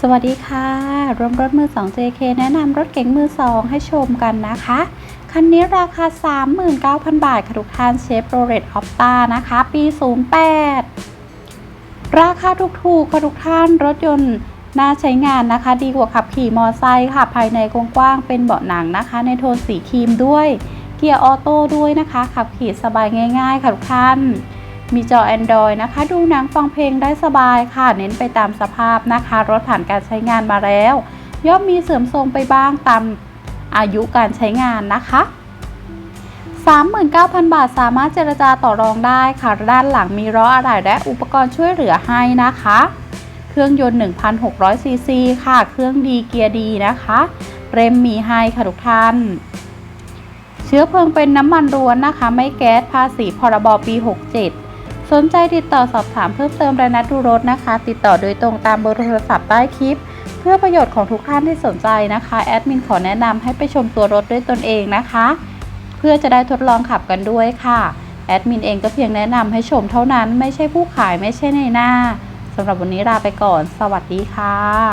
สวัสดีค่ะรวมรถมือ 2 JK แนะนำรถเก๋งมือ 2 ให้ชมกันนะคะ คันนี้ราคา 39,000 บาทค่ะทุกท่านเชฟโรเลตออปต้านะคะ ปี 08 ราคาถูกๆค่ะทุกท่านรถยนต์น่าใช้งานนะคะ ดีกว่าขับขี่มอไซค์ค่ะ ภายในกว้างๆเป็นเบาะหนังนะคะ ในโทนสีครีมด้วย เกียร์ออโต้ด้วยนะคะ ขับขี่สบายง่าย ๆ ค่ะทุกท่าน มีจอ Android นะคะ ดูหนังฟังเพลงได้สบายค่ะ เน้นไปตามสภาพนะคะ รถผ่านการใช้งานมาแล้ว ย่อมมีเสื่อมโทรมไปบ้างตามอายุการใช้งานนะคะ 39,000 บาทสามารถเจรจาต่อรองได้ค่ะ ด้านหลังมีล้ออะไหล่และอุปกรณ์ช่วยเหลือให้นะคะ เครื่องยนต์ 1,600 ซีซีค่ะ เครื่องดีเกียร์ดีนะคะ เรมมีให้ค่ะทุกท่านเชื้อเพลิงเป็นน้ำมันล้วนนะคะ ไม่แก๊สภาษีพรบปี 67 สนใจติดต่อสอบถามเพิ่มเติมและนัดดูรถนะคะ ติดต่อโดยตรงตามเบอร์โทรศัพท์ใต้คลิป เพื่อประโยชน์ของทุกท่านที่สนใจนะคะแอดมินขอแนะนำให้ไปชมตัวรถด้วยตนเองนะคะ เพื่อจะได้ทดลองขับกันด้วยค่ะแอดมินเองก็เพียงแนะนำให้ชมเท่านั้นไม่ใช่ผู้ขายไม่ใช่ในหน้าสำหรับวันนี้ลาไปก่อน สวัสดีค่ะ